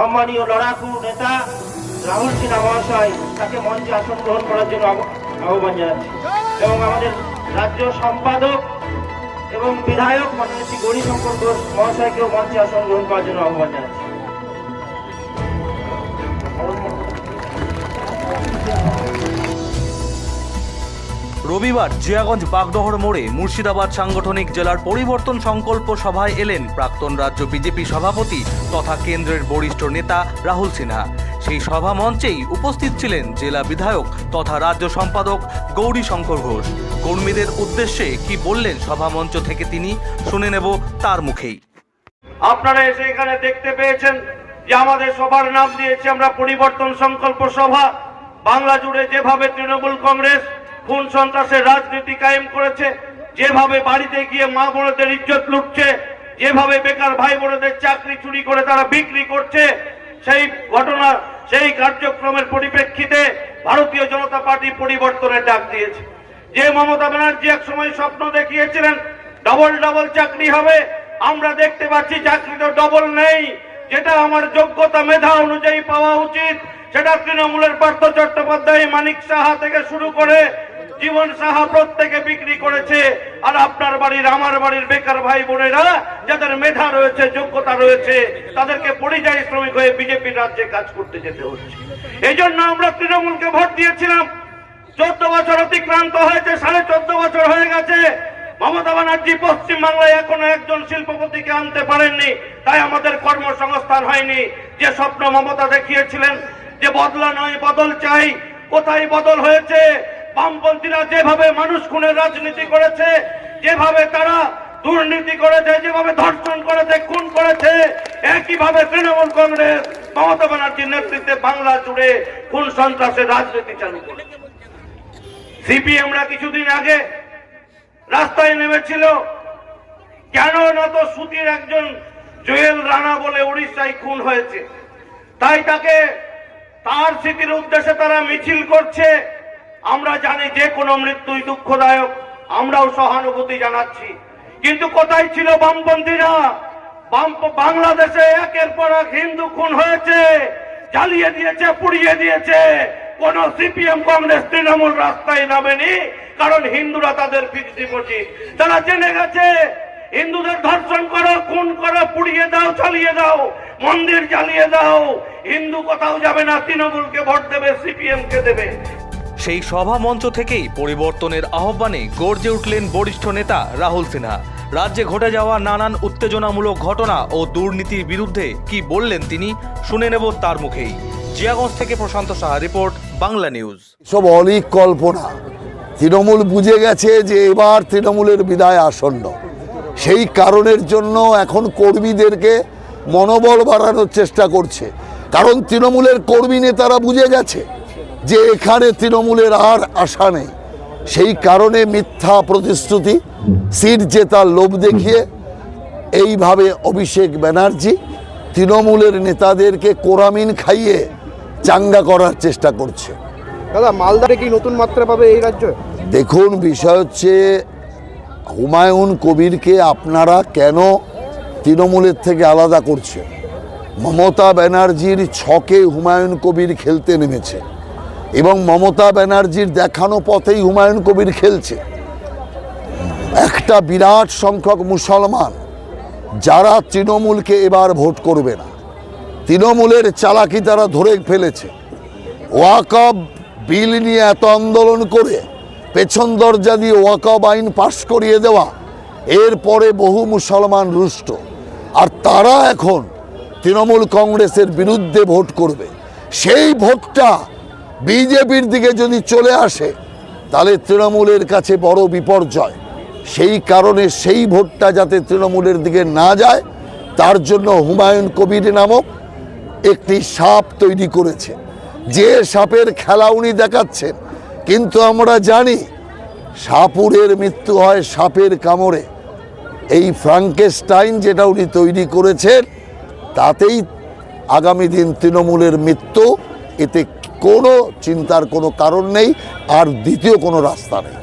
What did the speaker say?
সম্মানীয় লড়াকু নেতা রাহুল সিনহা মহাশয়, তাকে মঞ্চে আসন গ্রহণ করার জন্য আহ্বান জানাচ্ছি। এবং আমাদের রাজ্য সম্পাদক এবং বিধায়ক, মাননীয় শ্রী গৌরীশঙ্কর ঘোষ মহাশয়কেও মঞ্চে আসন গ্রহণ করার জন্য আহ্বান জানাচ্ছি। রবিবার জিয়াগঞ্জ বাগডহর মোড়ে মুর্শিদাবাদ সাংগঠনিক জেলার পরিবর্তন সংকল্প সভায় এলেন প্রাক্তন রাজ্য বিজেপি সভাপতি তথা কেন্দ্রের বরিষ্ঠ নেতা রাহুল সিনহা। সেই সভা মঞ্চেই উপস্থিত ছিলেন জেলা বিধায়ক তথা রাজ্য সম্পাদক গৌরী শঙ্কর ঘোষ। কর্মীদের উদ্দেশ্যে কি বললেন সভা মঞ্চ থেকে তিনি, শুনে নেব তার মুখেই। আপনারা এসে এখানে দেখতে পেয়েছেন যে আমাদের সবার নাম দিয়েছি আমরা পরিবর্তন সংকল্প সভা। বাংলা জুড়ে যেভাবে তৃণমূল কংগ্রেস খুন সন্ত্রাসের রাজনীতি কায়েম করেছে, যেভাবে বাড়িতে গিয়ে মা বোনদের ইজ্জত লুটছে, যেভাবে বেকার ভাই বোনদের চাকরি চুরি করে তারা বিক্রি করছে, সেই ঘটনা, সেই কার্যক্রমের পরিপ্রেক্ষিতে ভারতীয় জনতা পার্টি পরিবর্তনের ডাক দিয়েছে। যে মমতা ব্যানার্জি এক সময় স্বপ্ন দেখিয়েছিলেন, ডবল ডবল চাকরি হবে, আমরা দেখতে পাচ্ছি চাকরি তো ডবল নেই, যেটা আমার যোগ্যতা মেধা অনুযায়ী পাওয়া উচিত, সেটা তৃণমূলের পার্থ চট্টোপাধ্যায়, মানিক সাহা থেকে শুরু করে জীবন সাহা প্রত্যেকে বিক্রি করেছে। আর আপনার বাড়ির, আমার বাড়ির বেকার ভাই বোনেরা, যাদের মেধা রয়েছে, যোগ্যতা রয়েছে, তাদেরকে পরিযায়ী শ্রমিক হয়ে বিজেপির রাজ্যে কাজ করতে যেতে হচ্ছে। এই জন্য আমরা তৃণমূলকে ভোট দিয়েছিলাম। চোদ্দ বছর অতিক্রান্ত হয়েছে, সাড়ে চোদ্দ বছর হয়ে গেছে। মমতা ব্যানার্জি পশ্চিম বাংলায় এখনও একজন শিল্পপতিকে আনতে পারেননি। তাই আমাদের কর্মসংস্থান হয়নি। যে স্বপ্ন মমতা দেখিয়েছিলেন, যে বদলা নয়, বদল চাই, কোথায় বদল হয়েছে? বামপন্থীরা যেভাবে মানুষ খুনের রাজনীতি করেছে, যেভাবে তারা দুর্নীতি করেছে, যেভাবে ধর্ষণ করেছে, খুন করেছে, একইভাবে তৃণমূল কংগ্রেস, মমতা ব্যানার্জির নেতৃত্বে বাংলা জুড়ে খুন সন্ত্রাসের রাজনীতি চালু করেছে। সিপিএমরা কিছুদিন আগে রাস্তায় নেমেছিল। কেন না তো সুতির একজন জুয়েল রানা বলে উড়িষ্যায় খুন হয়েছে। তাই তাকে তার স্মৃতির উদ্দেশ্যে তারা মিছিল করছে। আমরা জানি যে কোনো মৃত্যুই দুঃখদায়ক, আমরাও সহানুভূতি জানাচ্ছি। কিন্তু কোথায় ছিল বামপন্থীরা বাম বাংলাদেশে একের পর এক হিন্দু খুন হয়েছে, জ্বালিয়ে দিয়েছে, পুড়িয়ে দিয়েছে। কোন সিপিএম, কংগ্রেস, তৃণমূল রাস্তায় নামেনি, কারণ হিন্দুরা তাদের ফিক্সড ডিপোজিট তারা জেনে গেছে, হিন্দুদের ধর্ষণ করো, খুন করো, পুড়িয়ে দাও চালিয়ে দাও, মন্দির জ্বালিয়ে দাও। হিন্দু কোথাও যাবে না, তৃণমূলকে ভোট দেবে সিপিএম কে দেবে। সেই সভা মঞ্চ থেকেই পরিবর্তনের আহ্বানে গর্জে উঠলেন বরিষ্ঠ নেতা রাহুল সিনহা। রাজ্যে ঘটে যাওয়া নানান উত্তেজনামূলক ঘটনা ও দুর্নীতির বিরুদ্ধে কি বললেন তিনি, শুনে নেব তার মুখেই। জিয়াগঞ্জ থেকে প্রশান্ত সাহা রিপোর্ট, বাংলা নিউজ। সব অলিক কল্পনা। তৃণমূল বুঝে গেছে যে এবার তৃণমূলের বিদায় আসন্ন। সেই কারণের জন্য এখন কর্মীদেরকে মনোবল বাড়ানোর চেষ্টা করছে। কারণ তৃণমূলের কর্মী নেতারা বুঝে গেছে যে এখানে তৃণমূলের আর আশা নেই সেই কারণে মিথ্যা প্রতিশ্রুতি সিট জেতার লোভ দেখিয়ে এইভাবে অভিষেক ব্যানার্জি তৃণমূলের নেতাদেরকে কোরামিন খাইয়ে চাঙ্গা করার চেষ্টা করছে। দাদা মালদারে কি নতুন মাত্রা পাবে এই রাজ্য? দেখুন বিষয় হচ্ছে হুমায়ুন কবিরকে আপনারা কেন তৃণমূলের থেকে আলাদা করছেন? মমতা ব্যানার্জির ছকে হুমায়ুন কবির খেলতে নেমেছে। এবং মমতা ব্যানার্জির দেখানো পথেই হুমায়ুন কবির খেলছে। একটা বিরাট সংখ্যক মুসলমান যারা তৃণমূলকে এবার ভোট করবে না। তৃণমূলের চালাকি তারা ধরে ফেলেছে। ওয়াকব বিল নিয়ে এত আন্দোলন করে পেছন দরজা দিয়ে ওয়াকব আইন পাশ করিয়ে দেওয়া এরপরে বহু মুসলমান রুষ্ট। আর তারা এখন তৃণমূল কংগ্রেসের বিরুদ্ধে ভোট করবে। সেই ভোটটা বিজেপির দিকে যদি চলে আসে, তাহলে তৃণমূলের কাছে বড় বিপর্যয়। সেই কারণে সেই ভোটটা যাতে তৃণমূলের দিকে না যায়, তার জন্য হুমায়ুন কবির নামক একটি সাপ তৈরি করেছে। যে সাপের খেলা উনি দেখাচ্ছেন, কিন্তু আমরা জানি সাপুরের মৃত্যু হয় সাপের কামড়ে। এই ফ্রাঙ্কেস্টাইন যেটা উনি তৈরি করেছেন, তাতেই আগামী দিন তৃণমূলের মৃত্যু, এতে কোনো চিন্তার কোনো কারণ নেই আর দ্বিতীয় কোনো রাস্তা নেই।